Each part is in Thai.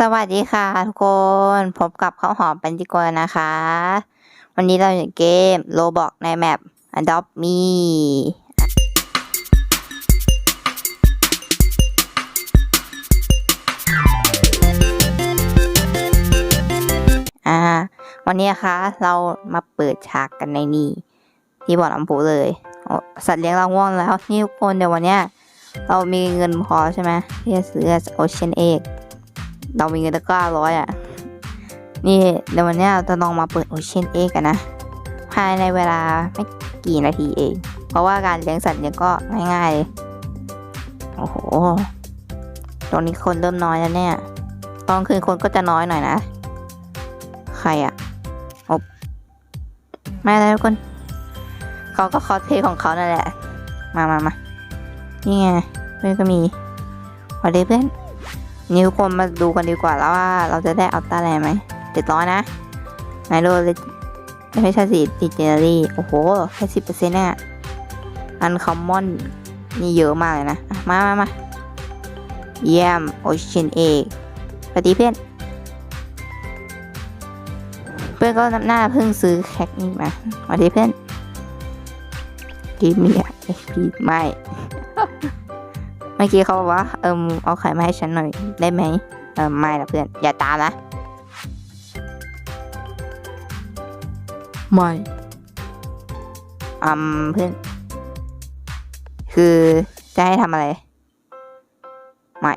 สวัสดีค่ะทุกคนพบกับข้าวหอมปันจิกรนะคะ วันนี้เราอยู่เกมโ o บอกในแมป Adopt Me อ่า วันนี้นะคะเรามาเปิดฉากกันในนี่ที่บ่อน้ำพุเลยสัตว์เลี้ยงเราง่วงแล้ว นี่ทุกคนเดี๋ยววันเนี้ยเรามีเงินพอใช่ไหมที่จะซื้อโอเชียนเอก เรามีเงินตะก้าร้อยอะ นี่เดี๋ยววันนี้เราจะลองมาเปิดโอเชียนเอกันนะ ภายในเวลาไม่กี่นาทีเอง เพราะว่าการเลี้ยงสัตว์เนี่ยก็ง่ายๆเลยโอ้โห ตรงนี้คนเริ่มน้อยแล้วเนี่ยตอนคืนคนก็จะน้อยหน่อยนะ ใครอะอบไม่แล้วทุกคน เขาก็คอสเพย์ของเขานั่นแหละ มามามานี่ไงเพื่อนก็มีสวัสดีเพื่อน นี่ทุกคนมาดูกันดีกว่าแล้วว่าเราจะได้อัลต้าแรไหมเจ็ดร้อยนะไหนดูเลยไม่ใช่สิดิเจเนอรี่ โอ้โห แค่สิบเปอร์เซ็นต์เนี่ยอันคอมมอนนี่เยอะมากเลยนะ มามามาเยี่ยมโอเชียนเอกสวัสดีเพื่อน เพื่อนก็น่าเพิ่งซื้อแคคนี่มาสวัสดีเพื่อนกิมมี่เอพีไม่ เมื่อกี้เขาบอกว่าเอิมเอาไข่มาให้ฉันหน่อยได้ไหมเออไม่ละเพื่อน อย่าตามนะ ไม่อืมเพื่อน คือจะให้ทำอะไร ไม่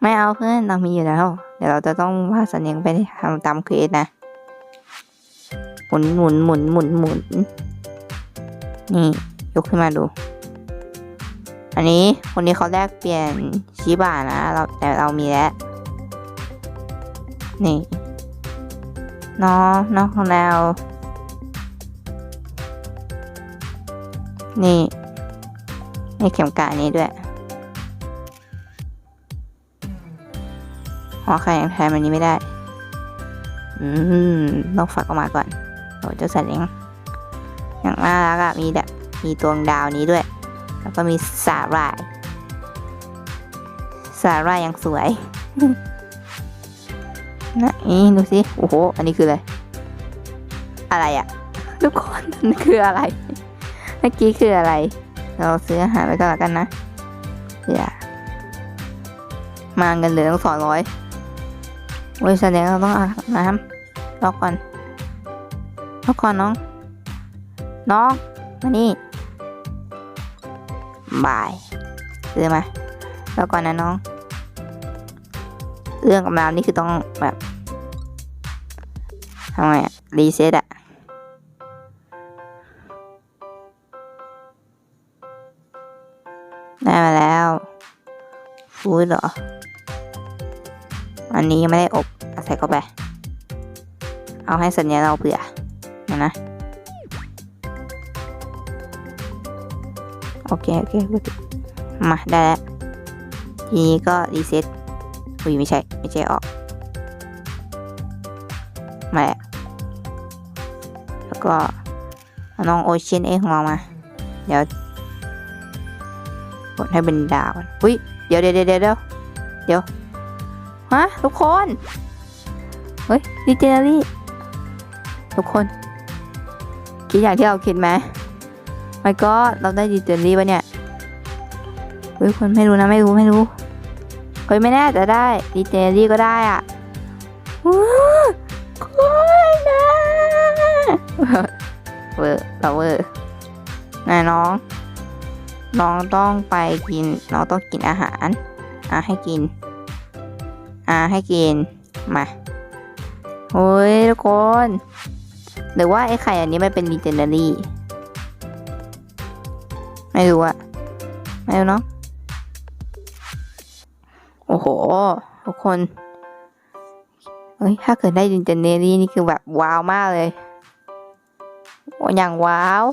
ไม่เอาเพื่อนเรามีอยู่แล้ว เดี๋ยวเราจะต้องพาสัญญงไปทำตามเควสนะ หมุนหมุนหมุนหมุนหมุน นี่ ยกขึ้นมาดู อันนี้คนนี้เขาแลกเปลี่ยนชิบานะเราแต่เรามีแล้ว นี่น้องน้องของเรานี่นี่เข็มกลัดนี้ด้วยอ๋อใครยังแทนมันนี้ไม่ได้ อืมต้องฝักออกมาก่อนโอ้เจ้าสัตว์เลี้ยงอย่างน่ารักอะมีแบบมีตัวดาวนี้ด้วย แล้วก็มีสาหร่าย สาหร่ายยังสวยนะนี่ดูสิ โอ้โห อันนี้คืออะไร อะไรอะทุกคนมันคืออะไร เมื่อกี้คืออะไร เราซื้ออาหารไปก็แล้วกันนะอย่ามาเงินเหลือต้องสองร้อยโอ้ยแสดงเราต้องอาบน้ำรอก่อนรอก่อนน้อง น้อง มานี่ บายซื้อมาแล้วก่อนนะน้อง เรื่องกับน้ำนี่คือต้องแบบทำไงอะรีเซ็ตอะได้มาแล้วฟูดเหรอ อันนี้ยังไม่ได้อบใส่เข้าไป เอาให้สัญญาเราเผื่อนะ โอเค โอเคมาได้แล้ว ทีนี้ก็รีเซ็ตอุ้ยไม่ใช่ ไม่ใช่ออก มาแล้ว แล้วก็น้องโอเชียนเอของเรามา เดี๋ยวกดให้เป็นดาวอุ้ย เดี๋ยวเดี๋ยวเดี๋ยวเดี๋ยวเดี๋ยว ฮะ ทุกคน เฮ้ยดิเจเนอรี่ ทุกคน คิดอย่างที่เราคิดไหม ไม่ก็เราได้ดิเจเนอรี่ปะเนี่ยเฮ้ยคนไม่รู้นะไม่รู้ไม่รู้เฮ้ยไม่แน่จะได้ดีเจลี่ก็ได้อะว้คุณนะเวอร์เราเวอร์นายน้อง น้องต้องไปกิน น้องต้องกินอาหาร อะให้กิน อะให้กิน มาโอ้ยทุกคน หรือว่าไอ้ไข่อันนี้ไมันเป็นดีเจเนอรี่ ไม่รู้อะไม่รู้เนาะโอ้โห ทุกคนเฮ้ยถ้าเกิดได้ดินเจเนรี่นี่คือแบบว้าวมากเลยอย่างว้าว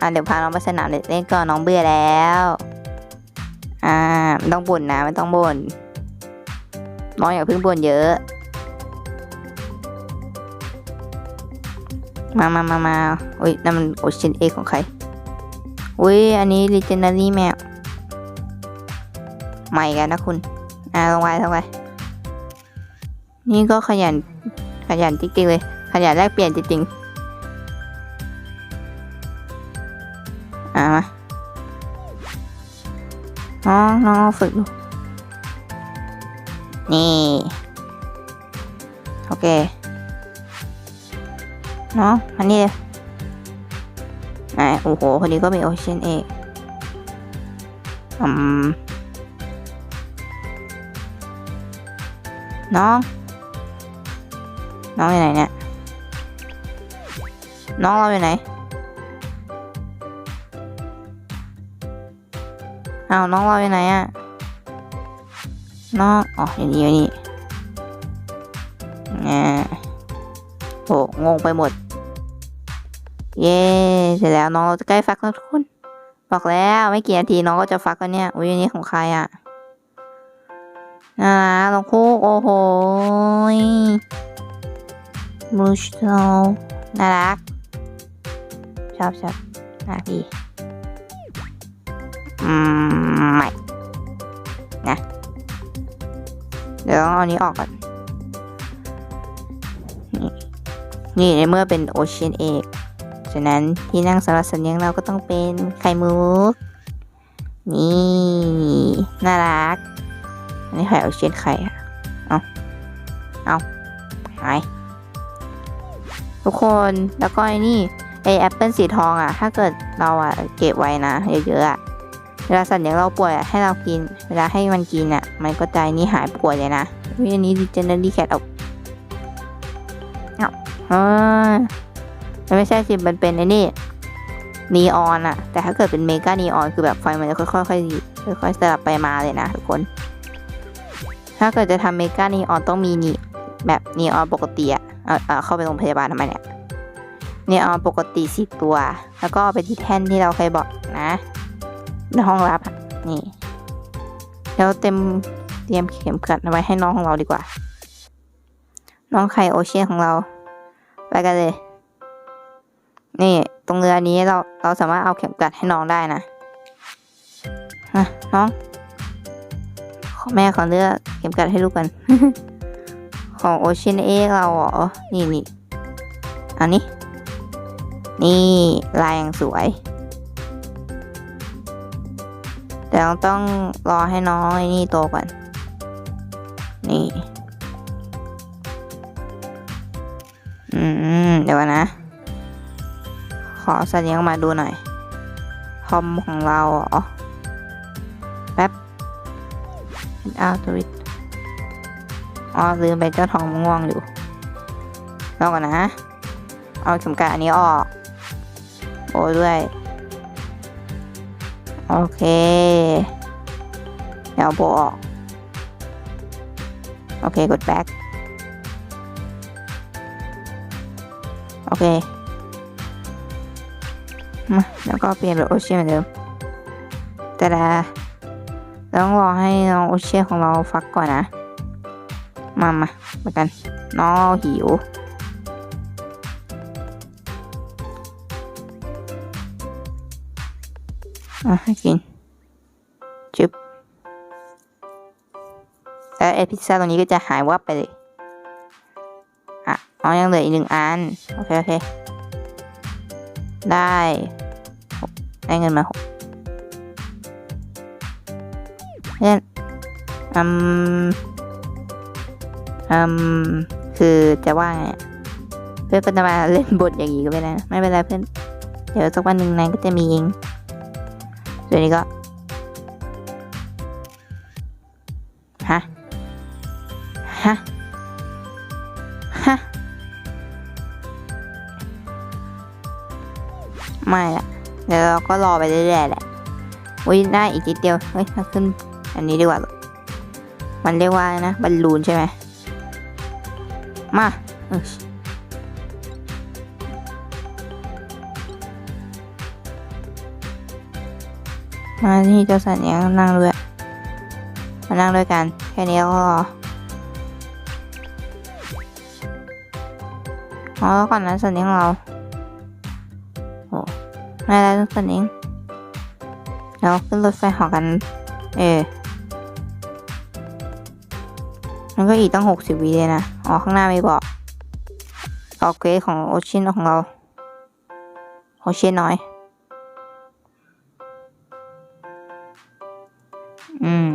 อะเดี๋ยวพาน้องไปสนามเด็กเล่นก่อนน้องเบื่อแล้ว อ่าไม่ต้องบ่นนะไม่ต้องบ่นน้องอย่าเพิ่งบ่นเยอะ มามามามาอุ้ยนั่นมันโอเชียนเอของใคร อุ้ยอันนี้ Legendary แมวใหม่กันนะคุณ อ่าลงไปลงไป นี่ก็ขยัน ขยันจริงๆเลย ขยันแลกเปลี่ยนจริงๆ อะมาน้องน้องลองฝึกดู นี่ โอเค น้องอันนี้เลย ไหนโอ้โหคนนี้ก็มีโอเชียนเอกอืมน้อง น้องอยู่ไหนเนี่ย น้องเราอยู่ไหนอ้าวน้องเราอยู่ไหนอะน้อง อ๋ออยู่นี่อยู่นี่แง่โหงงไปหมด เย้เสร็จแล้วน้องเราจะใกล้ฟักแล้วทุกคน บอกแล้วไม่กี่นาทีน้องก็จะฟักแล้วเนี่ยอุ้ยอันนี้ของใครอะน่ารักน้องคุกโอ้โหบลูชโตน่ารักชอบชอบน่ารักดีอืมไม่นะเดี๋ยวเอาอันนี้ออกก่อนนี่ในเมื่อเป็นโอเชียนเอก ฉะนั้นที่นั่งสำหรับสัญญาณเราก็ต้องเป็นไข่มุก นี่ น่ารักอันนี้ไข่โอเชียนไข่อะเอาเอาหายทุกคนแล้วก็ไอ้นี่ไอแอปเปิลสีทองอะ ถ้าเกิดเราอะเก็บไว้นะเยอะๆอะเวลาสัตว์เลี้ยงเราป่วยอะให้เรากิน เวลาให้มันกินอะ มันก็ใจนี่หายป่วยเลยนะวิอันนี้ดิเจนเนอรี่แคทเอาเอาเออ มันไม่ใช่สิมันเป็นไอ้นี่นีออนอะแต่ถ้าเกิดเป็นเมกานีออนคือแบบไฟมันจะค่อยๆค่อยๆค่อยๆสลับไปมาเลยนะทุกคน ถ้าเกิดจะทำเมกานีออนต้องมีนีแบบนีออนปกติอะเอาเอเข้าไปโรงพยาบาลทำไมเนี่ยนีออนปกติสิบตัว แล้วก็ไปที่แท่นที่เราเคยบอกนะในห้องรับนี่แล้วเต็มเตรียมเข็มขัดเอาไว้ให้น้องของเราดีกว่า น้องไข่โอเชียนของเรา ไปกันเลย นี่ตรงเรือนี้เราเราสามารถเอาเข็มขัดให้น้องได้นะนะน้องขอแม่ขอเลือกเข็มขัดให้ลูกกัน ของโอเชียนเอเราเหรอ นี่นี่อันนี้ นี่ลายอย่างสวย แต่เราต้องรอให้น้องไอ้นี่โตก่อน นี่ อืม เดี๋ยวนะ ขอสัญญามาดูหน่อย คอมของเราเหรอแป๊บอ้าวทวิตอ๋อลืมไปเจ้าทองง่วงอยู่รอก่อนนะ เอาเข็มกลัดอันนี้ออกโอ้ด้วย โอเค เดี๋ยวโบออก โอเค กด back โอเค มาแล้วก็เปลี่ยนเป็นโอเชียนเหมือนเดิม แต่ละต้องรอให้น้องโอเชียนของเราฟักก่อนนะ มามาเหมือนกัน น้องหิวอะให้กินจึบแล้วไอพิซซ่าตรงนี้ก็จะหายวับไปเลย อะอ๋อยังเหลืออีกหนึ่งอัน โอเค โอเค ได้ ได้เงินมาหกเล่นอืมอืมคือจะว่าไงเพื่อนก็จะมาเล่นบทอย่างนี้ก็ไม่ได้นะไม่เป็นไรเพื่อน เดี๋ยวสักวันหนึ่งนายก็จะมีเองส่วนนี้ก็ฮะฮะฮะไม่ละ เดี๋ยวเราก็รอไปเรื่อยๆแหละอุ้ยได้อีกนิดเดียว เฮ้ยมาขึ้น อันนี้ดีกว่า มันเรียกว่านะบอลลูนใช่ไหม มาเออมาที่เจ้าสัญญานั่งด้วยมานั่งด้วยกัน แค่นี้ก็รออ๋อแล้วก่อนนะสัญญาของเรา ไม่ได้ทุกสัญญาเดี๋ยวขึ้นรถไฟหอกัน เออมันก็อีกตั้งหกสิบวิเลยนะ อ๋อ ข้างหน้าไม่บอกออกเกรดของโอชินของเรา โอชินน้อย อืม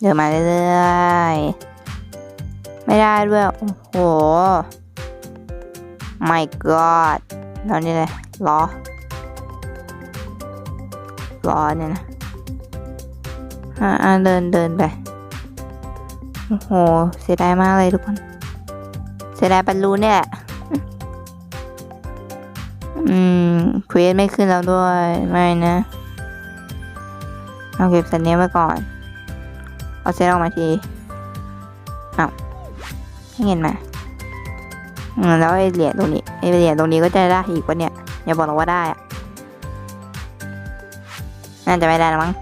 เดินมาเรื่อยๆ ไม่ได้ด้วย โอ้โห my god แล้วนี่เลยล้อ ล้อเนี่ยนะอ่าเดินเดินไป โอ้โห เสียดายมากเลยทุกคน เสียดายบรรลุเนี่ย อืมเควสไม่ขึ้นแล้วด้วย ไม่นะ เอาเก็บสัญญาไว้ก่อน เอาเซตออกมาทีเอาให้เงินมาอืมแล้วไอ้เหรียญตรงนี้ไอ้เหรียญตรงนี้ก็จะได้อีกวะเนี่ย อย่าบอกเราว่าได้อะ น่าจะไม่ได้แล้วมั้ง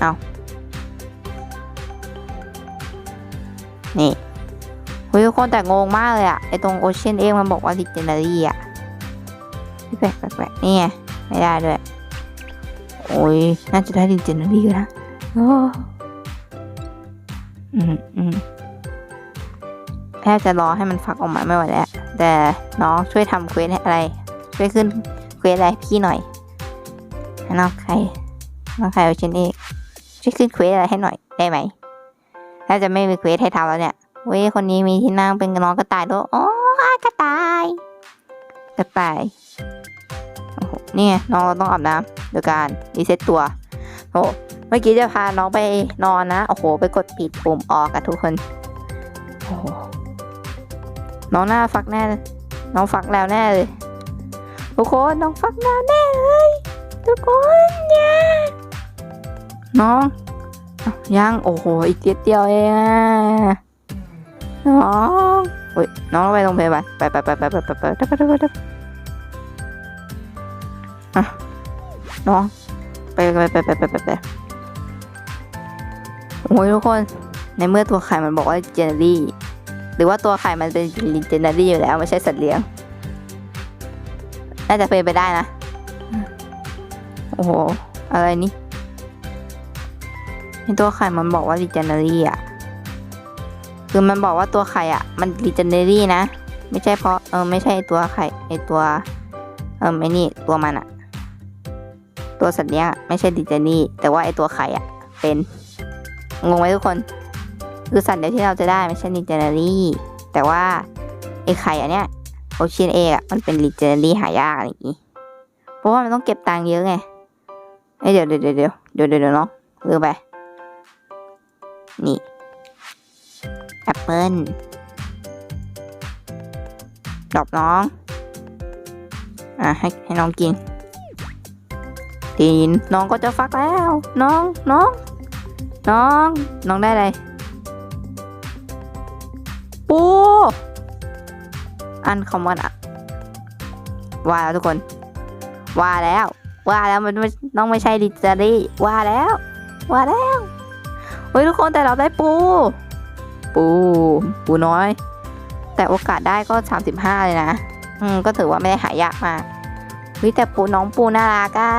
เอานี่เฮ้ยทุกคนแต่งงมากเลยอะไอตรงโอเชียนเองมันบอกว่า l ิเจน a รี่อะแปลกแปลกแปลกนี่ไงไม่ได้ด้วย โอ้ย น่าจะได้ l ิเจน a รี่นะโอ้อืมอืมแค่จะรอให้มันฟักออกมาไม่ไหวแล้ว แต่น้องช่วยทำเควสอะไร ช่วยขึ้นเควสอะไรพี่หน่อย น้องใครน้องใครเอาเชนเอกช่วยขึ้นเควสอะไรให้หน่อยได้ไหมถ้าจะไม่มีเควสให้ทำแล้วเนี่ยเว้ยคนนี้มีที่นั่งเป็นน้องกระต่ายด้วยโอ๋อกระต่าย กระต่ายโอ้โหนี่ไงน้องเราต้องอาบน้ำโดยการรีเซ็ตตัวโอ้เมื่อกี้จะพาน้องไปนอนนะโอ้โห ไปกดปิดปุ่มออกกับทุกคนโอ้โหน้องหน้าฟักแน่น้องฟักแล้วแน่เลยทุกคนน้องฟักแล้วแน่เลย ทุกคนเนี่ยน้องอ้าวยังโอ้โหอีกเดียวเดียวเองอะน้องโอ้ยน้องไปโรงพยาบาลไปไปไปไปไปไปไปไปไปไปไปน้องไปไปไปไปไปไปโอ้ยทุกคนในเมื่อตัวไข่มันบอกว่าเจเนอรี่หรือว่าตัวไข่มันเป็นเจเนอรี่อยู่แล้วไม่ใช่สัตว์เลี้ยงน่าจะเป็นไปได้นะ อ้โห อะไรนี่ในตัวไข่มันบอกว่า regenerate อะ คือมันบอกว่าตัวไข่อะ มัน regenerate นะ ไม่ใช่เพราะเออไม่ใช่ตัวไข่ไอตัวเออไม่นี่ตัวมันอะ ตัวสัตว์เลี้ยงอะไม่ใช่ regenerate แต่ว่าไอตัวไข่อะ เป็น งงไหมทุกคน คือสัตว์เดียวที่เราจะได้ไม่ใช่ regenerate แต่ว่าไอไข่อันเนี้ยโอเชียนเอกอะมันเป็น regenerate หายากอะไรอย่างงี้ เพราะว่ามันต้องเก็บตังค์เยอะไง เอ้ยเดี๋ยวเดี๋ยวเดี๋ยวเดี๋ยวเดี๋ยวเดี๋ยวเดี๋ยวเนาะลืมไป นี่แอปเปิลดอกน้อง อะให้ให้น้องกินกินน้องก็จะฟักแล้ว น้องน้อง น้อง น้องได้อะไรปูอันคอมมอนอะว่าแล้วทุกคน ว่าแล้ว ว่าแล้วมันไม่ต้องไม่ใช่ดิจิตอรี่ว่าแล้ว ว่าแล้วเฮ้ยทุกคนแต่เราได้ปู ปู ปูน้อย แต่โอกาสได้ก็สามสิบห้าเลยนะ อืม ก็ถือว่าไม่ได้หายากมากเฮ้ยแต่ปูน้องปูน่ารักอะ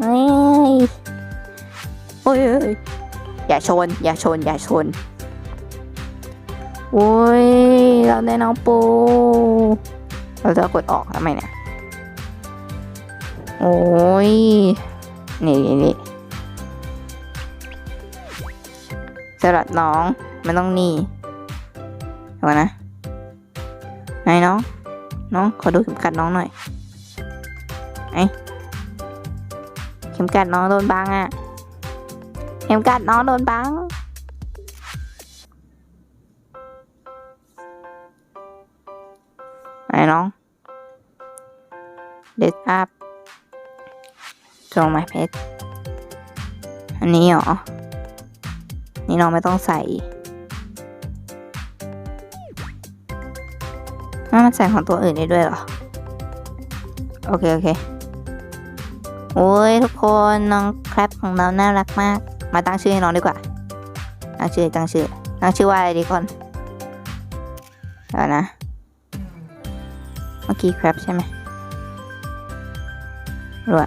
เฮ้ยโอ้ยเอ้ยอย่าชน อย่าชน อย่าชนโอ้ย เราได้น้องปู เราจะกดออกทำไมเนี่ย โอ้ย นี่นี่นสลัดน้อง มันต้องนี่เดี๋ยวก่อนนะไหนน้อง น้อง ขอดูเข็มกัดน้องหน่อยไอเข็มกัดน้องโดนบังอะเข็มกัดน้องโดนบัง ไหนน้อง เดสอัพ จงไม้เพชร อันนี้เหรอ นี่น้องไม่ต้องใส่อ้มันใส่ของตัวอื่นได้ด้วยเหรอ โอเค โอเค โอ้ยทุกคนน้องแครปของเราน่ารักมาก มาตั้งชื่อให้น้องดีกว่า ตั้งชื่อ ตั้งชื่อ ตั้งชื่อว่าอะไรดีก่อนเดี๋ยวนะ เมื่อกี้แครปใช่ไหมรว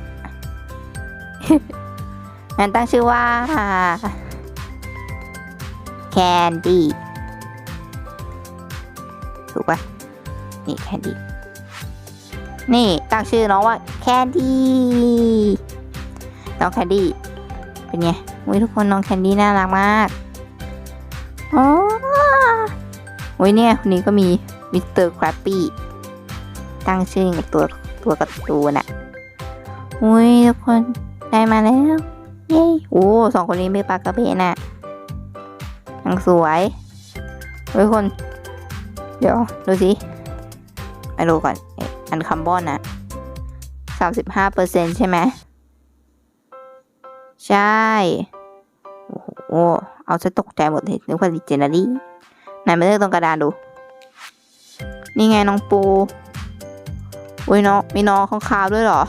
งั้นตั้งชื่อว่าแคนดี้ถูกปะนี่แคนดี้นี่ตั้งชื่อน้องว่าแคนดี้น้องแคนดี้เป็นไงอุ้ยทุกคนน้องแคนดี้น่ารักมากอ๋ออุ้ยเนี่ยคนนี้ก็มีมิสเตอร์คราปปี้ตั้งชื่อกับตัวตัวการ์ตูนอะอุ้ยทุกคน ได้มาแล้ว เย้โอ้สองคนนี้ไม่ปากกระเบนอะยังสวยเฮ้ยคน เดี๋ยว ดูสิมาดูก่อน อันคัมบอนอะสามสิบห้าเปอร์เซ็นใช่ไหม ใช่ โอ้โห เอาซะตกใจหมดเลยนึกว่าดิเจนารี่ไหนมาเลือกตรงกระดานดู นี่ไงน้องปู อุ้ยน้องมีน้องข้างคาวด้วยเหรอ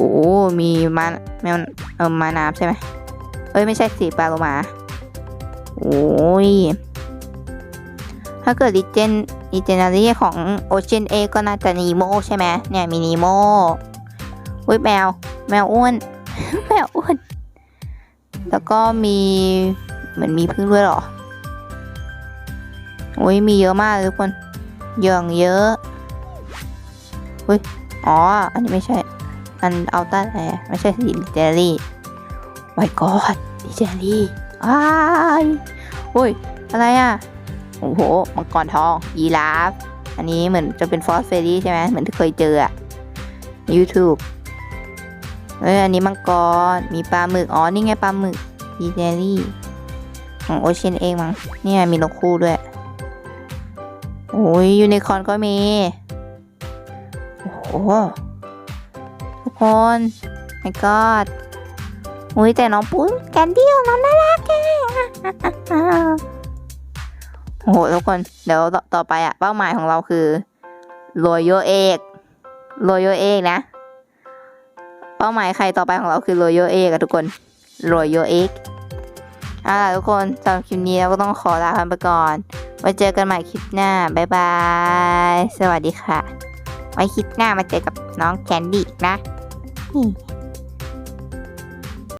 โอ้ มีมาแมวเออมาน้ำใช่ไหมเอ้ย ไม่ใช่สีปลาโลมา โอ้ย ถ้าเกิดดิเจนดิเจนารีของโอเชียนเอก็น่าจะนีโมใช่ไหมเนี่ยมีนีโมอุ้ยแมว แมวอ้วน แมวอ้วน แล้วก็มีเหมือนมีพึ่งด้วยเหรออุ้ยมีเยอะมากเลยทุกคนเยอะเยอะอุ้ยอ๋อ อันนี้ไม่ใช่ อันเอาต้าแอร์ไม่ใช่สีดิเจนารีไว้กอดดิเจนารีอ้ายอุ้ย อะไรอะ โอ้โห มังกรทอง ยีราฟ อันนี้เหมือนจะเป็นฟอสเฟรี่ใช่ไหมเหมือนที่เคยเจออะใน YouTube เอ้ยอันนี้มังกร มีปลาหมึก อ๋อ นี่ไงปลาหมึกยีเจรี่ ของโอเชียนเองมั้งเนี่ยมีนกคู่ด้วย โอ้ยยูนิคอร์นก็มี โอ้ ทุกคนไม่กอดอุ้ยแต่น้องปุ้นแคนดี้ของน้องน่ารักแกโอ้โหทุกคน เดี๋ยวต่อไปอะเป้าหมายของเราคือรวยโยเอกรวยโยเอกนะ เป้าหมายใครต่อไปของเราคือรวยโยเอกอะทุกคนรวยโยเอกเอาล่ะทุกคนสำหรับคลิปนี้เราก็ต้องขอลากันไปก่อนไว้เจอกันใหม่คลิปหน้า บ๊ายบาย สวัสดีค่ะ ไว้คลิปหน้ามาเจอกับน้องแคนดี้นะ นี่